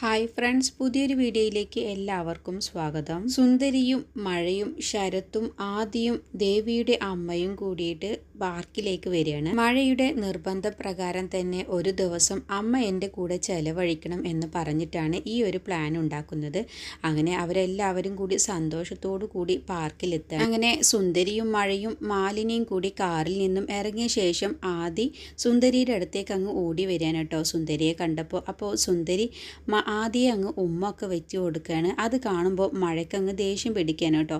Hi friends പുതിയൊരു വീഡിയോയിലേക്ക് എല്ലാവർക്കും സ്വാഗതം. സുന്ദരിയും മഴയും ശരത്തും ആദിയും ദേവിയുടെ അമ്മയും കൂടിയിട്ട് പാർക്കിലേക്ക് വരികയാണ്. മഴയുടെ നിർബന്ധപ്രകാരം തന്നെ ഒരു ദിവസം അമ്മ എന്റെ കൂടെ ചെലവഴിക്കണം എന്ന് പറഞ്ഞിട്ടാണ് ഈ ഒരു പ്ലാൻ ഉണ്ടാക്കുന്നത്. അങ്ങനെ അവരെല്ലാവരും കൂടി സന്തോഷത്തോടു കൂടി പാർക്കിലെത്തുക അങ്ങനെ സുന്ദരിയും മഴയും മാലിനിയും കൂടി കാറിൽ നിന്നും ഇറങ്ങിയ ശേഷം ആദി സുന്ദരിയുടെ അടുത്തേക്ക് അങ്ങ് ഓടി വരികയാണ് കേട്ടോ. സുന്ദരിയെ കണ്ടപ്പോൾ അപ്പോൾ സുന്ദരി ആദ്യം അങ്ങ് ഉമ്മ ഒക്കെ വെച്ച് കൊടുക്കുകയാണ് അത് കാണുമ്പോൾ മഴയ്ക്കങ്ങ് ദേഷ്യം പിടിക്കാൻ കേട്ടോ.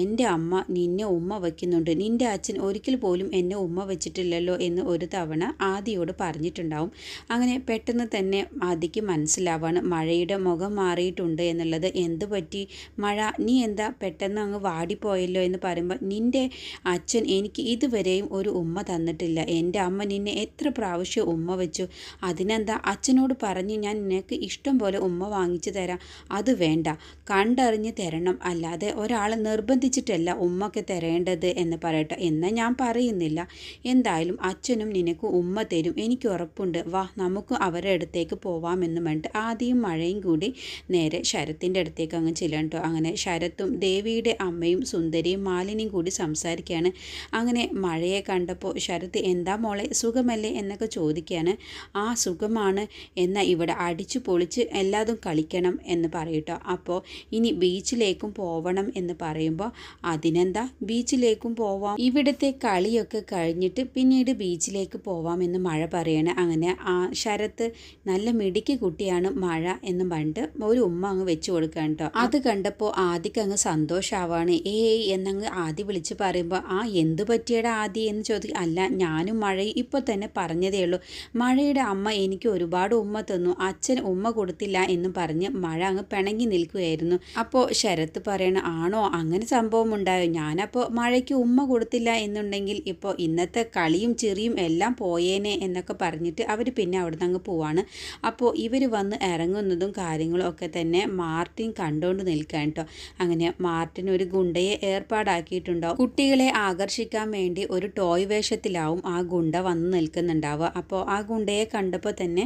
എന്റെ അമ്മ നിന്നെ ഉമ്മ വയ്ക്കുന്നുണ്ട് നിന്റെ അച്ഛൻ ഒരിക്കൽ പോലും എന്നെ ഉമ്മ വെച്ചിട്ടില്ലല്ലോ എന്ന് ഒരു തവണ ആദിയോട് പറഞ്ഞിട്ടുണ്ടാവും. അങ്ങനെ പെട്ടെന്ന് തന്നെ ആദിക്ക് മനസ്സിലാവാണ് മഴയുടെ മുഖം മാറിയിട്ടുണ്ട് എന്നുള്ളത്. എന്ത് പറ്റി? മഴ നീ എന്താ പെട്ടെന്ന് അങ്ങ് വാടിപ്പോയല്ലോ എന്ന് പറയുമ്പോൾ നിന്റെ അച്ഛൻ എനിക്ക് ഇതുവരെയും ഒരു ഉമ്മ തന്നിട്ടില്ല. എന്റെ അമ്മ നിന്നെ എത്ര പ്രാവശ്യം ഉമ്മ വെച്ചു? അതിനെന്താ? അച്ഛനോട് പറഞ്ഞ് ഞാൻ നിനക്ക് ഇഷ്ടം പോലെ ഉമ്മ വാങ്ങിച്ചു തരാം. അത് വേണ്ട. കണ്ടറിഞ്ഞ് തരണം. അല്ലാതെ ഒരാൾ നിർബന്ധിച്ചിട്ടല്ല ഉമ്മക്ക് തരേണ്ടത് എന്ന് പറയട്ടെ. എന്ന് ഞാൻ പറയുന്നില്ല. എന്തായാലും അച്ഛനും നിനക്ക് ഉമ്മ തരും. എനിക്ക് ഉറപ്പുണ്ട്. വാ നമുക്ക് അവരുടെ അടുത്തേക്ക് പോവാമെന്ന് പറഞ്ഞിട്ട് ആദ്യം മഴയും കൂടി നേരെ ശരത്തിന്റെ അടുത്തേക്ക് അങ്ങ് ചെല്ലണം കേട്ടോ. അങ്ങനെ ശരത്തും ദേവിയുടെ അമ്മയും സുന്ദരിയും മാലിനിയും കൂടി സംസാരിക്കുകയാണ്. അങ്ങനെ മഴയെ കണ്ടപ്പോൾ ശരത്ത് എന്താ മോളെ സുഖമല്ലേ? എന്നൊക്കെ ചോദിക്കുകയാണ്. ആ സുഖമാണ്. എന്നാൽ ഇവിടെ അടിച്ചു പൊളിച്ച് എല്ലാതും കളിക്കണം എന്ന് പറയട്ടോ. അപ്പോൾ ഇനി ബീച്ചിലേക്കും പോവണം എന്ന് പറയുമ്പോൾ അതിനെന്താ? ബീച്ചിലേക്കും പോവാം. ഇവിടുത്തെ കളിയൊക്കെ കഴിഞ്ഞിട്ട് പിന്നീട് ബീച്ചിലേക്ക് പോവാമെന്ന് മഴ പറയണ അങ്ങനെ ആ ശരത്ത് നല്ല മിടുക്കി കുട്ടിയാണ് മഴ എന്ന് പറഞ്ഞിട്ട് ഒരു ഉമ്മ അങ്ങ് വെച്ചു കൊടുക്കാൻ കേട്ടോ അത് കണ്ടപ്പോൾ ആദിക്ക് അങ്ങ് സന്തോഷമാവാണ് ഏയ് എന്നങ്ങ് ആദ്യ വിളിച്ച് പറയുമ്പോൾ ആ എന്തു പറ്റിയടാ ആദി? എന്ന് ചോദിക്കും അല്ല ഞാനും മഴയും ഇപ്പോൾ തന്നെ പറഞ്ഞതേ ഉള്ളൂ. മഴയുടെ അമ്മ എനിക്ക് ഒരുപാട് ഉമ്മ തന്നു. അച്ഛൻ ഉമ്മ കൊടുത്തില്ല എന്നും പറഞ്ഞ് മഴ അങ്ങ് പിണങ്ങി നിൽക്കുകയായിരുന്നു. അപ്പോൾ ശരത്ത് പറയണ ആണോ? അങ്ങനെ സംഭവം ഉണ്ടായോ? ഞാനപ്പോൾ മഴയ്ക്ക് ഉമ്മ കൊടുത്തില്ല എന്നുണ്ടെങ്കിൽ ഇപ്പോൾ ഇന്നത്തെ കളിയും ചെറിയും എല്ലാം പോയേനെ എന്നൊക്കെ പറഞ്ഞിട്ട് അവർ പിന്നെ അവിടുന്ന് അങ്ങ് പോവാണ്. അപ്പോൾ ഇവർ വന്ന് ഇറങ്ങുന്നതും കാര്യങ്ങളും ഒക്കെ തന്നെ മാർട്ടിൻ കണ്ടുകൊണ്ട് നിൽക്കാൻ കേട്ടോ അങ്ങനെ മാർട്ടിൻ ഒരു ഗുണ്ടയെ ഏർപ്പാടാക്കിയിട്ടുണ്ടാവും കുട്ടികളെ ആകർഷിക്കാൻ വേണ്ടി ഒരു ടോയ് വേഷത്തിലാവും ആ ഗുണ്ട വന്ന് നിൽക്കുന്നുണ്ടാവുക. അപ്പോൾ ആ ഗുണ്ടയെ കണ്ടപ്പോൾ തന്നെ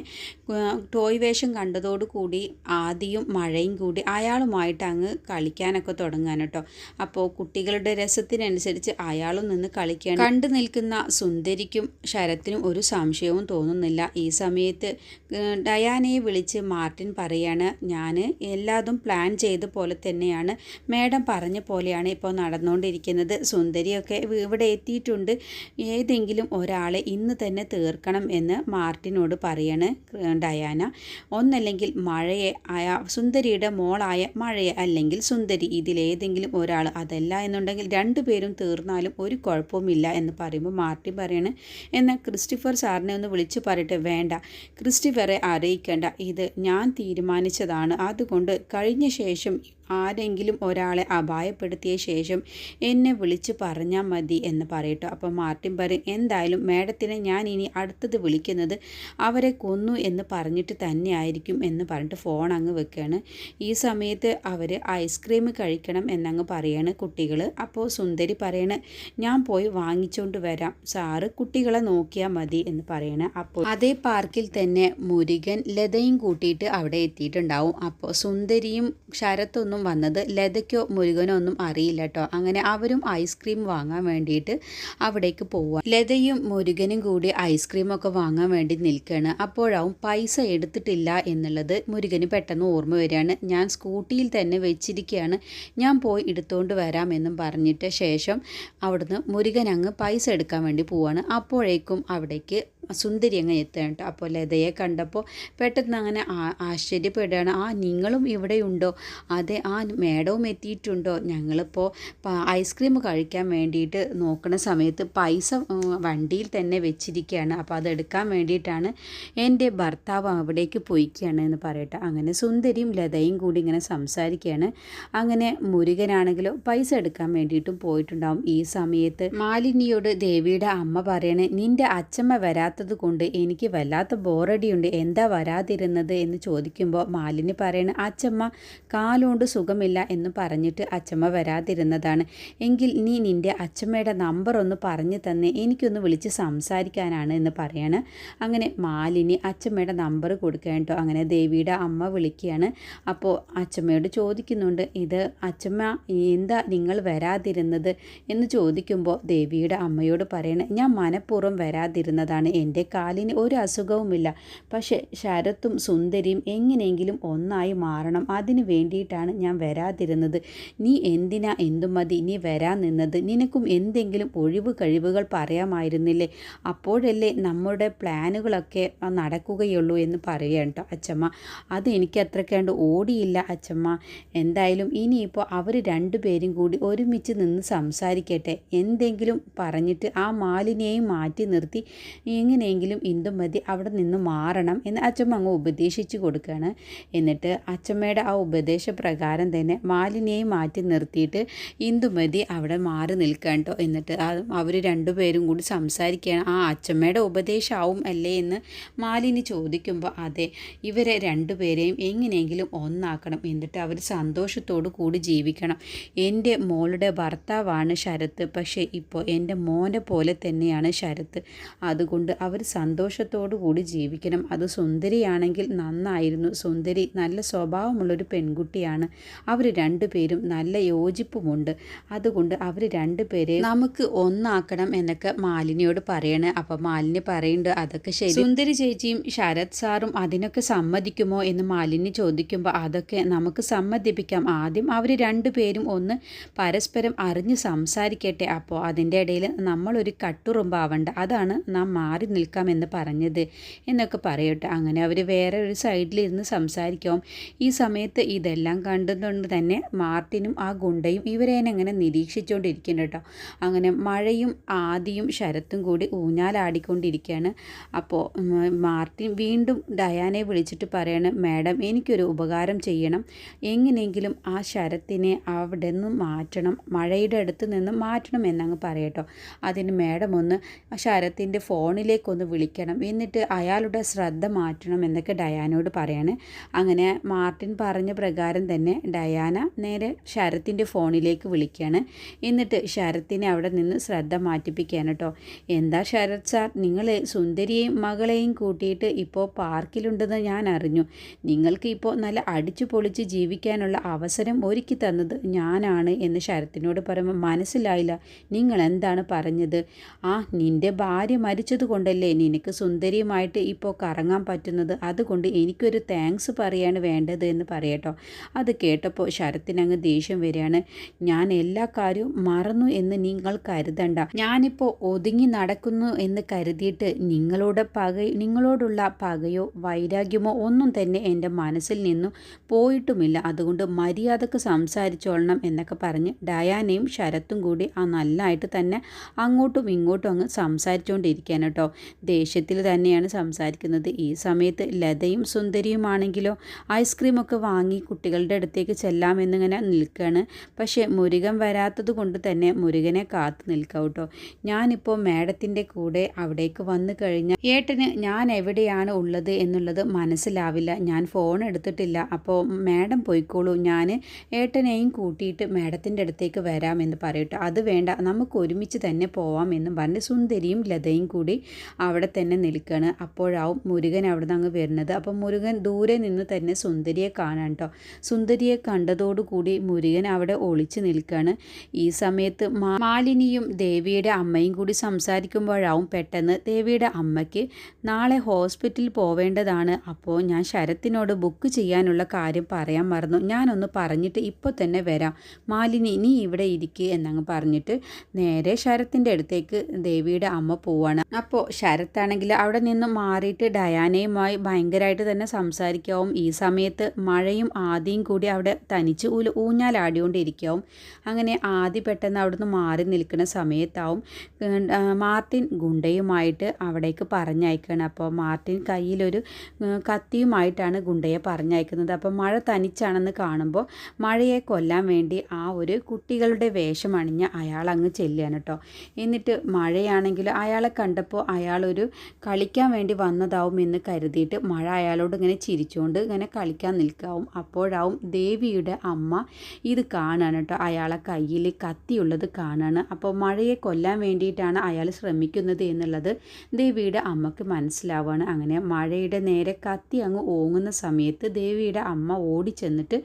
ടോയ് വേഷം കണ്ടതോടുകൂടി ആദിയും മഴയും കൂടി അയാളുമായിട്ട് അങ്ങ് കളിക്കാനൊക്കെ തുടങ്ങാൻ കേട്ടോ. അപ്പോൾ കുട്ടികളുടെ രസത്തിനനുസരിച്ച് അയാളും നിന്ന് കളിക്കാൻ കണ്ടു നിൽക്കുന്ന സുന്ദരിക്കും ശരത്തിനും ഒരു സംശയവും തോന്നുന്നില്ല. ഈ സമയത്ത് ഡയാനയെ വിളിച്ച് മാർട്ടിൻ പറയാണ് ഞാൻ എല്ലാതും പ്ലാൻ ചെയ്ത പോലെ തന്നെയാണ്. മേഡം പറഞ്ഞ പോലെയാണ് ഇപ്പോൾ നടന്നുകൊണ്ടിരിക്കുന്നത്. സുന്ദരിയൊക്കെ ഇവിടെ എത്തിയിട്ടുണ്ട്. ഏതെങ്കിലും ഒരാളെ ഇന്ന് തന്നെ തീർക്കണം എന്ന് മാർട്ടിനോട് പറയാണ് ഡയാന. ഒന്നല്ലെങ്കിൽ മഴയെ സുന്ദരിയുടെ മോളായ മഴയെ അല്ലെങ്കിൽ സുന്ദരി ഇതിലേതെങ്കിലും ഒരാൾ അതല്ല എന്നുണ്ടെങ്കിൽ രണ്ടുപേരും തീർന്നാലും ഒരു കുഴപ്പവുമില്ല എന്ന് പറയുമ്പോൾ മാർട്ടിൻ പറയാണ് എന്നാൽ ക്രിസ്റ്റിഫർ സാറിനെ ഒന്ന് വിളിച്ചു പറയട്ടെ വേണ്ട. ക്രിസ്റ്റിഫറെ അറിയിക്കേണ്ട. ഇത് ഞാൻ തീരുമാനിച്ചതാണ്. അതുകൊണ്ട് കഴിഞ്ഞ ശേഷം ആരെങ്കിലും ഒരാളെ അപായപ്പെടുത്തിയ ശേഷം എന്നെ വിളിച്ച് പറഞ്ഞാൽ മതി എന്ന് പറയട്ടോ. അപ്പോൾ മാർട്ടിൻ പറയും എന്തായാലും മാഡത്തിനെ ഞാൻ ഇനി അടുത്തത് വിളിക്കുന്നത് അവരെ കൊന്നു എന്ന് പറഞ്ഞിട്ട് തന്നെ ആയിരിക്കും എന്ന് പറഞ്ഞിട്ട് ഫോൺ അങ്ങ് വെക്കുകയാണ് ഈ സമയത്ത് അവർ ഐസ്ക്രീം കഴിക്കണം എന്നങ്ങ് പറയാണ് കുട്ടികൾ അപ്പോൾ സുന്ദരി പറയണ് ഞാൻ പോയി വാങ്ങിച്ചുകൊണ്ട് വരാം. സാറ് കുട്ടികളെ നോക്കിയാൽ മതി എന്ന് പറയണ. അപ്പോൾ അതേ പാർക്കിൽ തന്നെ മുരുകൻ ലതയും കൂട്ടിയിട്ട് അവിടെ എത്തിയിട്ടുണ്ടാവും. അപ്പോൾ സുന്ദരിയും ശരത്തൊന്നും വന്നത് ലതയ്ക്കോ മുരുകനോ ഒന്നും അറിയില്ല കേട്ടോ അങ്ങനെ അവരും ഐസ്ക്രീം വാങ്ങാൻ വേണ്ടിയിട്ട് അവിടേക്ക് പോവാം. ലതയും മുരുകനും കൂടി ഐസ്ക്രീം ഒക്കെ വാങ്ങാൻ വേണ്ടി നിൽക്കുകയാണ് അപ്പോഴാവും പൈസ എടുത്തിട്ടില്ല എന്നുള്ളത് മുരുകന് പെട്ടെന്ന് ഓർമ്മ വരികയാണ്. ഞാൻ സ്കൂട്ടിയിൽ തന്നെ വെച്ചിരിക്കുകയാണ് ഞാൻ പോയി എടുത്തുകൊണ്ട് വരാമെന്നും പറഞ്ഞിട്ട് ശേഷം അവിടുന്ന് മുരുകൻ അങ്ങ് പൈസ എടുക്കാൻ വേണ്ടി പോവാണ്. അപ്പോഴേക്കും അവിടേക്ക് സുന്ദരി അങ്ങ് എത്തുകയാണ് കേട്ടോ. അപ്പോൾ ലതയെ കണ്ടപ്പോൾ പെട്ടെന്ന് അങ്ങനെ ആശ്ചര്യപ്പെടുകയാണ്. ആ നിങ്ങളും ഇവിടെയുണ്ടോ അതെ ആ മേഡവും എത്തിയിട്ടുണ്ടോ? ഞങ്ങളിപ്പോൾ ഐസ്ക്രീം കഴിക്കാൻ വേണ്ടിയിട്ട് നോക്കുന്ന സമയത്ത് പൈസ വണ്ടിയിൽ തന്നെ വെച്ചിരിക്കുകയാണ്. അപ്പോൾ അതെടുക്കാൻ വേണ്ടിയിട്ടാണ് എന്റെ ഭർത്താവ് അവിടേക്ക് പോയിക്കുകയാണ് എന്ന് പറയട്ടെ. അങ്ങനെ സുന്ദരിയും ലതയും കൂടി ഇങ്ങനെ സംസാരിക്കുകയാണ്. അങ്ങനെ മുരുകനാണെങ്കിലോ പൈസ എടുക്കാൻ വേണ്ടിയിട്ടും പോയിട്ടുണ്ടാവും. ഈ സമയത്ത് മാലിന്യോട് ദേവിയുടെ അമ്മ പറയണേ നിന്റെ അച്ഛമ്മ വരാത്തത് കൊണ്ട് എനിക്ക് വല്ലാത്ത ബോറടിയുണ്ട്. എന്താ വരാതിരുന്നത് എന്ന് ചോദിക്കുമ്പോൾ മാലിന്യ പറയണ അച്ചമ്മ കാലുകൊണ്ട് സുഖമില്ല എന്ന് പറഞ്ഞിട്ട് അച്ചമ്മ വരാതിരുന്നതാണ്. എങ്കിൽ നീ നിന്റെ അച്ചമ്മയുടെ നമ്പർ ഒന്ന് പറഞ്ഞു തന്നെ എനിക്കൊന്ന് വിളിച്ച് സംസാരിക്കാനാണ് എന്ന് പറയാണ്. അങ്ങനെ മാലിനി അച്ചമ്മയുടെ നമ്പർ കൊടുക്കാൻ കേട്ടോ. അങ്ങനെ ദേവിയുടെ അമ്മ വിളിക്കുകയാണ്. അപ്പോൾ അച്ചമ്മയോട് ചോദിക്കുന്നുണ്ട് ഇത് അച്ചമ്മ എന്താ നിങ്ങൾ വരാതിരുന്നത്? എന്ന് ചോദിക്കുമ്പോൾ ദേവിയുടെ അമ്മയോട് പറയണേ ഞാൻ മനഃപൂർവം വരാതിരുന്നതാണ് എന്റെ കാലിന് ഒരു അസുഖവുമില്ല. പക്ഷേ ശരത്തും സുന്ദരിയും എങ്ങനെയെങ്കിലും ഒന്നായി മാറണം. അതിന് വേണ്ടിയിട്ടാണ് ഞാൻ വരാതിരുന്നത്. നീ എന്തിനാ എന്തും മതി? നീ വരാൻ നിന്നത്. നിനക്കും എന്തെങ്കിലും ഒഴിവ് കഴിവുകൾ പറയാമായിരുന്നില്ലേ? അപ്പോഴല്ലേ നമ്മുടെ പ്ലാനുകളൊക്കെ നടക്കുകയുള്ളൂ എന്ന് പറയുക കേട്ടോ അച്ചമ്മ. അത് എനിക്ക് അത്രയ്ക്കാണ്ട് ഓടിയില്ല അച്ചമ്മ. എന്തായാലും ഇനിയിപ്പോൾ അവർ രണ്ടുപേരും കൂടി ഒരുമിച്ച് നിന്ന് സംസാരിക്കട്ടെ. എന്തെങ്കിലും പറഞ്ഞിട്ട് ആ മാലിനെയും മാറ്റി നിർത്തി. എങ്ങനെയെങ്കിലും ഇന്ദുമതി അവിടെ നിന്ന് മാറണം എന്ന് അച്ചമ്മ അങ്ങ് ഉപദേശിച്ചു കൊടുക്കുകയാണ്. എന്നിട്ട് അച്ചമ്മയുടെ ആ ഉപദേശപ്രകാരം തന്നെ മാലിന്യയെ മാറ്റി നിർത്തിയിട്ട് ഇന്ദുമതി അവിടെ മാറി നിൽക്കാൻ കേട്ടോ എന്നിട്ട് അവർ രണ്ടുപേരും കൂടി സംസാരിക്കുകയാണ്. ആ അച്ചമ്മയുടെ ഉപദേശമാവും അല്ലേ എന്ന് മാലിനി ചോദിക്കുമ്പോൾ അതെ ഇവരെ രണ്ടുപേരെയും എങ്ങനെയെങ്കിലും ഒന്നാക്കണം. എന്നിട്ട് അവർ സന്തോഷത്തോടു കൂടി ജീവിക്കണം. എന്റെ മോളുടെ ഭർത്താവാണ് ശരത്ത് പക്ഷേ ഇപ്പോൾ എന്റെ മോനെ പോലെ തന്നെയാണ് ശരത്ത്. അതുകൊണ്ട് അവർ സന്തോഷത്തോടു കൂടി ജീവിക്കണം. അത് സുന്ദരിയാണെങ്കിൽ നന്നായിരുന്നു. സുന്ദരി നല്ല സ്വഭാവമുള്ളൊരു പെൺകുട്ടിയാണ്. അവർ രണ്ടുപേരും നല്ല യോജിപ്പുമുണ്ട്. അതുകൊണ്ട് അവർ രണ്ടുപേരെ നമുക്ക് ഒന്നാക്കണം എന്നൊക്കെ മാലിനിയോട് പറയണേ. അപ്പം മാലിനി പറയുന്നുണ്ട് അതൊക്കെ ശരി. സുന്ദരി ചേച്ചിയും ശരത് സാറും അതിനൊക്കെ സമ്മതിക്കുമോ? എന്ന് മാലിനി ചോദിക്കുമ്പോൾ അതൊക്കെ നമുക്ക് സമ്മതിപ്പിക്കാം. ആദ്യം അവർ രണ്ടുപേരും ഒന്ന് പരസ്പരം അറിഞ്ഞ് സംസാരിക്കട്ടെ. അപ്പോൾ അതിന്റെ ഇടയിൽ നമ്മളൊരു കട്ടുറുമ്പാവണ്ട. അതാണ് നാം മാറി നിൽക്കാമെന്ന് പറഞ്ഞത് എന്നൊക്കെ പറയട്ടെ. അങ്ങനെ അവർ വേറെ ഒരു സൈഡിലിരുന്ന് സംസാരിക്കും. ഈ സമയത്ത് ഇതെല്ലാം കണ്ടതുകൊണ്ട് തന്നെ മാർട്ടിനും ആ ഗുണ്ടയും ഇവരേനങ്ങനെ നിരീക്ഷിച്ചുകൊണ്ടിരിക്കുന്നു കേട്ടോ. അങ്ങനെ മഴയും ആദിയും ശരത്തും കൂടി ഊഞ്ഞാലാടിക്കൊണ്ടിരിക്കുകയാണ്. അപ്പോൾ മാർട്ടിൻ വീണ്ടും ഡയാനെ വിളിച്ചിട്ട് പറയാണ് മാഡം എനിക്കൊരു ഉപകാരം ചെയ്യണം. എങ്ങനെയെങ്കിലും ആ ശരത്തിനെ അവിടെ നിന്ന് മാറ്റണം. മഴയുടെ അടുത്ത് നിന്ന് മാറ്റണം എന്നങ്ങ് പറയട്ടോ. അതിന് മാഡം ഒന്ന് ശരത്തിന്റെ ഫോണിലേക്കൊന്ന് വിളിക്കണം. എന്നിട്ട് അയാളുടെ ശ്രദ്ധ മാറ്റണം എന്നൊക്കെ ഡയാനോട് പറയാണ്. അങ്ങനെ മാർട്ടിൻ പറഞ്ഞ പ്രകാരം തന്നെ ഡയാന നേരെ ശരത്തിന്റെ ഫോണിലേക്ക് വിളിക്കുകയാണ്. എന്നിട്ട് ശരത്തിനെ അവിടെ നിന്ന് ശ്രദ്ധ മാറ്റിപ്പിക്കുകയാണ് കേട്ടോ. എന്താ ശരത് സാർ നിങ്ങൾ സുന്ദരിയെയും മകളെയും കൂട്ടിയിട്ട് ഇപ്പോൾ പാർക്കിലുണ്ടെന്ന് ഞാൻ അറിഞ്ഞു. നിങ്ങൾക്ക് ഇപ്പോൾ നല്ല അടിച്ചു പൊളിച്ച് ജീവിക്കാനുള്ള അവസരം ഒരുക്കി തന്നത് ഞാനാണ് എന്ന് ശരത്തിനോട് പറയുമ്പോൾ മനസ്സിലായില്ല. നിങ്ങൾ എന്താണ് പറഞ്ഞത്? ആ നിന്റെ ഭാര്യ മരിച്ചത് കൊണ്ടല്ലേ നിനക്ക് സുന്ദരിയുമായിട്ട് ഇപ്പോൾ കറങ്ങാൻ പറ്റുന്നത്. അതുകൊണ്ട് എനിക്കൊരു താങ്ക്സ് പറയാണ് വേണ്ടത് എന്ന് പറയട്ടോ. അത് കേട്ടപ്പോൾ ശരത്തിനങ്ങ് ദേഷ്യം വരികയാണ്. ഞാൻ എല്ലാ കാര്യവും മറന്നു എന്ന് നിങ്ങൾ കരുതണ്ട. ഞാനിപ്പോൾ ഒതുങ്ങി നടക്കുന്നു എന്ന് കരുതിയിട്ട് നിങ്ങളോട് പക നിങ്ങളോടുള്ള പകയോ വൈരാഗ്യമോ ഒന്നും തന്നെ എന്റെ മനസ്സിൽ നിന്നും പോയിട്ടുമില്ല. അതുകൊണ്ട് മര്യാദയ്ക്ക് സംസാരിച്ചോളണം എന്നൊക്കെ പറഞ്ഞ് ഡയാനയും ശരത്തും കൂടി ആ നല്ലതായിട്ട് തന്നെ അങ്ങോട്ടും ഇങ്ങോട്ടും അങ്ങ് സംസാരിച്ചുകൊണ്ടിരിക്കാൻ ദേഷ്യത്തിൽ തന്നെയാണ് സംസാരിക്കുന്നത്. ഈ സമയത്ത് ലതയും സുന്ദരിയുമാണെങ്കിലോ ഐസ്ക്രീമൊക്കെ വാങ്ങി കുട്ടികളുടെ അടുത്തേക്ക് ചെല്ലാമെന്നിങ്ങനെ നിൽക്കുകയാണ് പക്ഷേ മുരുകൻ വരാത്തത് കൊണ്ട് തന്നെ മുരുകനെ കാത്തു നിൽക്കാം കേട്ടോ ഞാനിപ്പോൾ മാഡത്തിന്റെ കൂടെ അവിടേക്ക് വന്നു കഴിഞ്ഞാൽ ഏട്ടന് ഞാൻ എവിടെയാണ് ഉള്ളത് എന്നുള്ളത് മനസ്സിലാവില്ല. ഞാൻ ഫോൺ എടുത്തിട്ടില്ല. അപ്പോൾ മാഡം പോയിക്കോളൂ. ഞാൻ ഏട്ടനെയും കൂട്ടിയിട്ട് മാഡത്തിന്റെ അടുത്തേക്ക് വരാമെന്ന് പറയട്ടെ. അത് വേണ്ട. നമുക്ക് ഒരുമിച്ച് തന്നെ പോവാം എന്നും പറഞ്ഞ് സുന്ദരിയും ലതയും കൂടി അവിടെ തന്നെ നിൽക്കുകയാണ് അപ്പോഴാവും മുരുകൻ അവിടെ നിന്ന് അങ്ങ് വരുന്നത്. അപ്പം മുരുകൻ ദൂരെ നിന്ന് തന്നെ സുന്ദരിയെ കാണാൻ കേട്ടോ സുന്ദരിയെ കണ്ടതോടുകൂടി മുരുകൻ അവിടെ ഒളിച്ച് നിൽക്കുകയാണ് ഈ സമയത്ത് മാലിനിയും ദേവിയുടെ അമ്മയും കൂടി സംസാരിക്കുമ്പോഴാവും പെട്ടെന്ന് ദേവിയുടെ അമ്മയ്ക്ക് നാളെ ഹോസ്പിറ്റലിൽ പോവേണ്ടതാണ്. അപ്പോൾ ഞാൻ ശരത്തിനോട് ബുക്ക് ചെയ്യാനുള്ള കാര്യം പറയാൻ മറന്നു. ഞാനൊന്ന് പറഞ്ഞിട്ട് ഇപ്പോൾ തന്നെ വരാം. മാലിനി നീ ഇവിടെ ഇരിക്കുക എന്നങ്ങ് പറഞ്ഞിട്ട് നേരെ ശരത്തിന്റെ അടുത്തേക്ക് ദേവിയുടെ അമ്മ പോവാണ്. അപ്പോൾ ശരത്താണെങ്കിൽ അവിടെ നിന്ന് മാറിയിട്ട് ഡയാനയുമായി ഭയങ്കരമായിട്ട് തന്നെ സംസാരിക്കാവും. ഈ സമയത്ത് മഴയും ആദിയും കൂടി അവിടെ തനിച്ച് ഊല ഊഞ്ഞാലാടിക്കൊണ്ടിരിക്കാവും. അങ്ങനെ ആദ്യ പെട്ടെന്ന് അവിടുന്ന് മാറി നിൽക്കുന്ന സമയത്താവും. മാർട്ടിൻ ഗുണ്ടയുമായിട്ട് അവിടേക്ക് പറഞ്ഞയക്കുകയാണ് അപ്പോൾ മാർട്ടിൻ കയ്യിലൊരു കത്തിയുമായിട്ടാണ് ഗുണ്ടയെ പറഞ്ഞയക്കുന്നത്. അപ്പോൾ മഴ തനിച്ചാണെന്ന് കാണുമ്പോൾ മഴയെ കൊല്ലാൻ വേണ്ടി ആ ഒരു കുട്ടികളുടെ വേഷം അണിഞ്ഞ് അയാൾ അങ്ങ് ചെല്ലുകയാണ് കേട്ടോ. എന്നിട്ട് മഴയാണെങ്കിൽ അയാളെ കണ്ടപ്പോൾ അയാളൊരു കളിക്കാൻ വേണ്ടി വന്നതാവും എന്ന് കരുതിയിട്ട് മഴ അയാളോട് ഇങ്ങനെ ചിരിച്ചുകൊണ്ട് ഇങ്ങനെ കളിക്കാൻ നിൽക്കാവും. അപ്പോഴാവും ദേവിയുടെ അമ്മ ഇത് കാണാണ് കേട്ടോ. അയാളെ കയ്യിൽ കത്തിയുള്ളത് കാണാണ്. അപ്പോൾ മഴയെ കൊല്ലാൻ വേണ്ടിയിട്ടാണ് അയാൾ ശ്രമിക്കുന്നത് എന്നുള്ളത് ദേവിയുടെ അമ്മയ്ക്ക് മനസ്സിലാവുകയാണ് അങ്ങനെ മഴയുടെ നേരെ കത്തി അങ്ങ് ഓങ്ങുന്ന സമയത്ത് ദേവിയുടെ അമ്മ ഓടി ചെന്നിട്ട്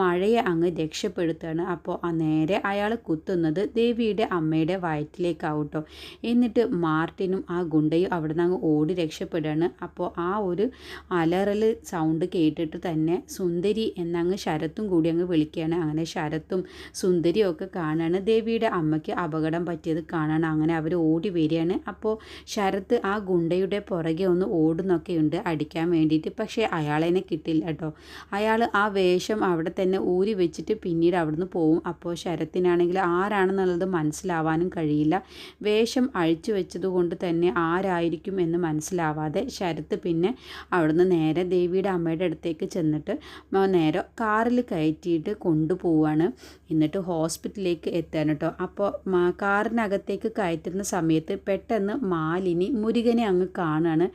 മഴയെ അങ്ങ് രക്ഷപ്പെടുത്തുകയാണ് അപ്പോൾ ആ നേരെ അയാൾ കുത്തുന്നത് ദേവിയുടെ അമ്മയുടെ വയറ്റിലേക്കാവും കേട്ടോ. എന്നിട്ട് മാർട്ടിനും ആ ഗുണ്ടയും അവിടെ നിന്ന് അങ്ങ് ഓടി രക്ഷപ്പെടുകയാണ്. അപ്പോൾ ആ ഒരു അലറൽ സൗണ്ട് കേട്ടിട്ട് തന്നെ സുന്ദരി എന്നങ്ങ് ശരത്തും കൂടി അങ്ങ് വിളിക്കുകയാണ്. അങ്ങനെ ശരത്തും സുന്ദരിയും ഒക്കെ കാണാണ്. ദേവിയുടെ അമ്മയ്ക്ക് അപകടം പറ്റിയത് കാണാണ്. അങ്ങനെ അവർ ഓടി വരികയാണ്. അപ്പോൾ ശരത്ത് ആ ഗുണ്ടയുടെ പുറകെ ഒന്ന് ഓടുന്നൊക്കെയുണ്ട് അടിക്കാൻ വേണ്ടിയിട്ട്. പക്ഷേ അയാളെന്നെ കിട്ടില്ല കേട്ടോ. അയാൾ ആ വേഷം അവിടെ തന്നെ ഊരി വെച്ചിട്ട് പിന്നീട് അവിടുന്ന് പോവും. അപ്പോൾ ശരത്തിനാണെങ്കിൽ ആരാണെന്നുള്ളത് മനസ്സിലാവാനും കഴിയില്ല. വേഷം അഴിച്ചു വെച്ചതുകൊണ്ട് തന്നെ ആരായിരിക്കും എന്ന് മനസ്സിലാവാതെ ശരത്ത് പിന്നെ അവിടുന്ന് നേരെ ദേവിയുടെ അമ്മയുടെ അടുത്തേക്ക് ചെന്നിട്ട് നേരെ കാറിൽ കയറ്റിയിട്ട് കൊണ്ടുപോവാണ്. എന്നിട്ട് ഹോസ്പിറ്റലിലേക്ക് എത്താൻ കേട്ടോ. അപ്പോൾ കാറിനകത്തേക്ക് കയറ്റുന്ന സമയത്ത് പെട്ടെന്ന് മാലിനി മുരുകനെ അങ്ങ് കാണുകയാണ്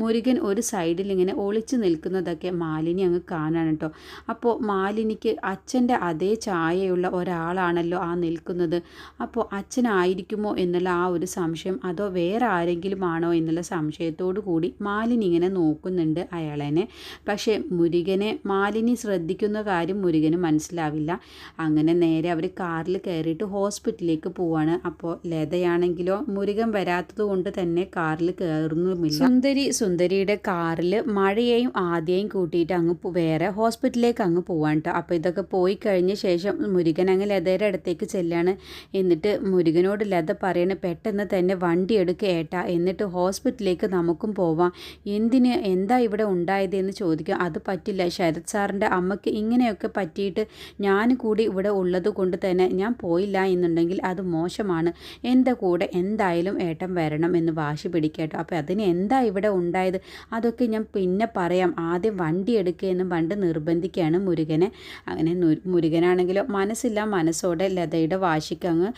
മുരുകൻ ഒരു സൈഡിൽ ഇങ്ങനെ ഒളിച്ചു നിൽക്കുന്നതൊക്കെ മാലിനി അങ്ങ് കാണുകയാണ് കേട്ടോ. അപ്പോൾ മാലിനിക്ക് അച്ഛന്റെ അതേ ചായയുള്ള ഒരാളാണല്ലോ ആ നിൽക്കുന്നത്. അപ്പോൾ അച്ഛനായിരിക്കുമോ എന്നുള്ള ആ ഒരു സംശയം. അതോ വേറെ ആരെങ്കിലും ആണോ എന്നുള്ള സംശയത്തോടു കൂടി മാലിനി ഇങ്ങനെ നോക്കുന്നുണ്ട് അയാളെന്നെ പക്ഷേ മുരുകനെ മാലിനി ശ്രദ്ധിക്കുന്ന കാര്യം മുരുകന് മനസ്സിലാവില്ല. അങ്ങനെ നേരെ അവർ കാറിൽ കയറിയിട്ട് ഹോസ്പിറ്റലിലേക്ക് പോവാണ്. അപ്പോൾ ലതയാണെങ്കിലോ മുരുകൻ വരാത്തത് കൊണ്ട് തന്നെ കാറിൽ കയറുന്നുമില്ല. സുന്ദരി സുന്ദരിയുടെ കാറിൽ മഴയെയും ആദ്യയും കൂട്ടിയിട്ട് അങ്ങ് വേറെ ഹോസ്പിറ്റലിലേക്ക് അങ്ങ് പോവാണ് കേട്ടോ അപ്പോൾ ഇതൊക്കെ പോയി കഴിഞ്ഞ ശേഷം മുരുകൻ അങ്ങ് ലതയുടെ അടുത്തേക്ക് ചെല്ലാണ്. എന്നിട്ട് മുരുകനോട് ലത പറയണ പെട്ടെന്ന് തന്നെ വണ്ടി എടുക്കുക ഏട്ടാ. എന്നിട്ട് ഹോസ്പിറ്റലിലേക്ക് നമുക്കും പോവാം. എന്തിന് എന്താ ഇവിടെ ഉണ്ടായത് എന്ന് ചോദിക്കും. അത് പറ്റില്ല. ശരത് സാറിന്റെ അമ്മയ്ക്ക് ഇങ്ങനെയൊക്കെ പറ്റിയിട്ട് ഞാൻ കൂടി ഇവിടെ ഉള്ളത് കൊണ്ട് തന്നെ ഞാൻ പോയില്ല എന്നുണ്ടെങ്കിൽ അത് മോശമാണ്. എന്റെ കൂടെ എന്തായാലും ഏട്ടൻ വരണം എന്ന് വാശി പിടിക്കേട്ടോ. അപ്പോൾ അതിന് എന്താ ഇവിടെ ഉണ്ടായത്? അതൊക്കെ ഞാൻ പിന്നെ പറയാം. ആദ്യം വണ്ടി എടുക്കുക എന്ന് പണ്ട് നിർബന്ധിക്കുകയാണ് മുരുകനെ. അങ്ങനെ മുരുകനാണെങ്കിലോ മനസ്സില്ല മനസ്സോടെ ലതയുടെ വാശിക്ക് അങ്ങ്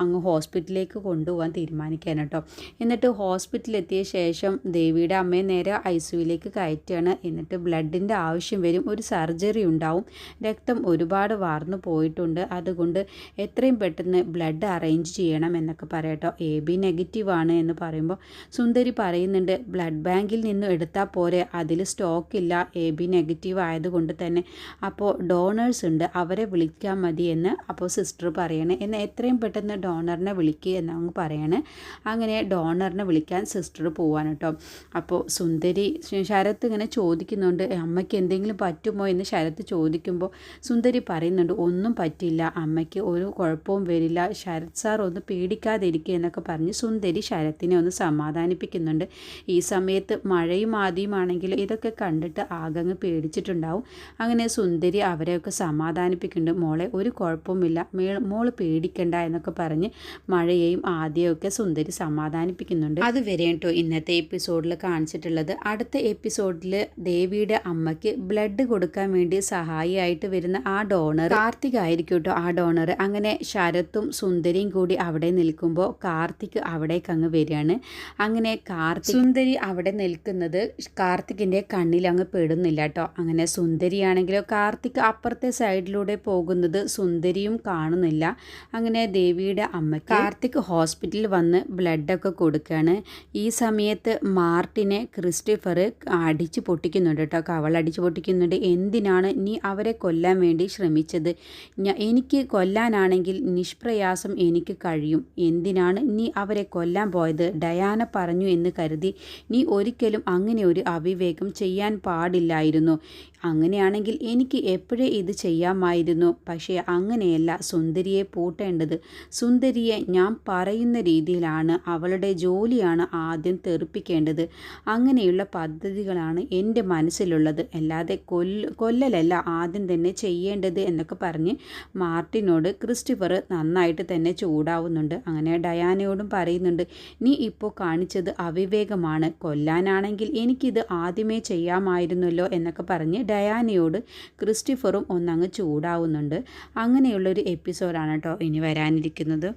അങ്ങ് ഹോസ്പിറ്റലിലേക്ക് കൊണ്ടുപോകാൻ തീരുമാനിക്കാനട്ടോ എന്നിട്ട് ഹോസ്പിറ്റലിലെത്തിയ ശേഷം ദേവിയുടെ അമ്മയെ നേരെ ഐ സിയുയിലേക്ക് കയറ്റുകയാണ്. എന്നിട്ട് ബ്ലഡിന്റെ ആവശ്യം വരും ഒരു സർജറി ഉണ്ടാവും രക്തം ഒരുപാട് വാർന്നു പോയിട്ടുണ്ട്. അതുകൊണ്ട് എത്രയും പെട്ടെന്ന് ബ്ലഡ് അറേഞ്ച് ചെയ്യണം എന്നൊക്കെ പറയട്ടോ. എ ബി നെഗറ്റീവ് ആണ് എന്ന് പറയുമ്പോൾ സുന്ദരി പറയുന്നുണ്ട് ബ്ലഡ് ബാങ്കിൽ നിന്നും എടുത്താൽ പോരെ അതിൽ സ്റ്റോക്ക് ഇല്ല എ ബി നെഗറ്റീവ് ആയതുകൊണ്ട് തന്നെ. അപ്പോൾ ഡോണേഴ്സ് ഉണ്ട് അവരെ വിളിക്കാൻ മതി എന്ന് അപ്പോൾ സിസ്റ്റർ പറയണേ. എന്ന് എത്രയും പെട്ടെന്ന് ഡോണറിനെ വിളിക്കുക എന്നങ്ങ് പറയണേ. അങ്ങനെ ഡോണറിനെ വിളിക്കാൻ സിസ്റ്റർ പോവാൻ കേട്ടോ. അപ്പോൾ സുന്ദരി ശരത്ത് ഇങ്ങനെ ചോദിക്കുന്നുണ്ട് അമ്മയ്ക്ക് എന്തെങ്കിലും പറ്റുമോ? എന്ന് ശരത്ത് ചോദിക്കുമ്പോൾ സുന്ദരി പറയുന്നുണ്ട് ഒന്നും പറ്റില്ല അമ്മയ്ക്ക് ഒരു കുഴപ്പവും വരില്ല. ശരത് സാർ ഒന്ന് പേടിക്കാതിരിക്കുക എന്നൊക്കെ പറഞ്ഞ് സുന്ദരി ശരത്തിനെ ഒന്ന് സമാധാനിപ്പിക്കുന്നുണ്ട്. ഈ സമയത്ത് മഴയും ആദ്യമാണെങ്കിൽ ഇതൊക്കെ കണ്ടിട്ട് ആകങ്ങ് പേടിച്ചിട്ടുണ്ടാവും. അങ്ങനെ സുന്ദരി അവരെയൊക്കെ സമാധാനിപ്പിക്കുന്നുണ്ട്. മോളെ ഒരു കുഴപ്പവുമില്ല. മേ മോൾ പേടിക്കണ്ട എന്നൊക്കെ പറഞ്ഞ് മഴയെയും ആദ്യമൊക്കെ സുന്ദരി സമാധാനിപ്പിക്കുന്നുണ്ട്. അതുവരെ കേട്ടോ ഇന്നത്തെ എപ്പിസോഡിൽ കാണിച്ചിട്ടുള്ളത്. അടുത്ത എപ്പിസോഡിൽ ദേവിയുടെ അമ്മയ്ക്ക് ബ്ലഡ് കൊടുക്കാൻ വേണ്ടി സഹായിയായിട്ട് വരുന്ന ആ ഡോണർ കാർത്തിക് ആയിരിക്കും കേട്ടോ ആ ഡോണർ അങ്ങനെ ശരത്തും സുന്ദരിയും കൂടി അവിടെ നിൽക്കുമ്പോൾ കാർത്തിക് അവിടേക്ക് അങ്ങ് വരികയാണ്. അങ്ങനെ കാർത്തിക് സുന്ദരി അവിടെ നിൽക്കുന്നത് കാർത്തികിന്റെ കണ്ണിൽ അങ്ങ് പെടുന്നില്ല കേട്ടോ അങ്ങനെ സുന്ദരിയാണെങ്കിലോ കാർത്തിക് അപ്പുറത്തെ സൈഡിലൂടെ പോകുന്നത് സുന്ദരിയും കാണുന്നില്ല. അങ്ങനെ ദേവിയുടെ അമ്മ കാർത്തിക് ഹോസ്പിറ്റലിൽ വന്ന് ബ്ലഡൊക്കെ കൊടുക്കുകയാണ് ഈ സമയത്ത് മാർട്ടിനെ ക്രിസ്റ്റഫർ അടിച്ച് പൊട്ടിക്കുന്നുണ്ട് കേട്ടോ. കവളടിച്ച് പൊട്ടിക്കുന്നുണ്ട്. എന്തിനാണ് നീ അവരെ കൊല്ലാൻ വേണ്ടി ശ്രമിച്ചത്? എനിക്ക് കൊല്ലാനാണെങ്കിൽ നിഷ്പ്രയാസം എനിക്ക് കഴിയും. എന്തിനാണ് നീ അവരെ കൊല്ലാൻ പോയത്? ഡയാന പറഞ്ഞു എന്ന് കരുതി. നീ ഒരിക്കലും അങ്ങനെ ഒരു അവിവേകം ചെയ്യാൻ പാടില്ലായിരുന്നു. അങ്ങനെയാണെങ്കിൽ എനിക്ക് എപ്പോഴേ ഇത് ചെയ്യാമായിരുന്നു. പക്ഷേ അങ്ങനെയല്ല സുന്ദരിയെ പൂട്ടേണ്ടത്. സുന്ദരിയെ ഞാൻ പറയുന്ന രീതിയിലാണ് അവളുടെ ജോലിയാണ് ആദ്യം തെറിപ്പിക്കേണ്ടത്. അങ്ങനെയുള്ള പദ്ധതികളാണ് എന്റെ മനസ്സിലുള്ളത്. അല്ലാതെ കൊല്ല കൊല്ലലല്ല ആദ്യം തന്നെ ചെയ്യേണ്ടത് എന്നൊക്കെ പറഞ്ഞ് മാർട്ടിനോട് ക്രിസ്റ്റിഫർ നന്നായിട്ട് തന്നെ ചൂടാവുന്നുണ്ട്. അങ്ങനെ ഡയാനയോടും പറയുന്നുണ്ട് നീ ഇപ്പോൾ കാണിച്ചത് അവിവേകമാണ്. കൊല്ലാനാണെങ്കിൽ എനിക്കിത് ആദ്യമേ ചെയ്യാമായിരുന്നല്ലോ എന്നൊക്കെ പറഞ്ഞ് ഡയാനയോട് ക്രിസ്റ്റിഫറും ഒന്നങ്ങ് ചൂടാവുന്നുണ്ട്. അങ്ങനെയുള്ളൊരു എപ്പിസോഡാണ് കേട്ടോ ഇനി വരാനിരിക്കുന്നത്.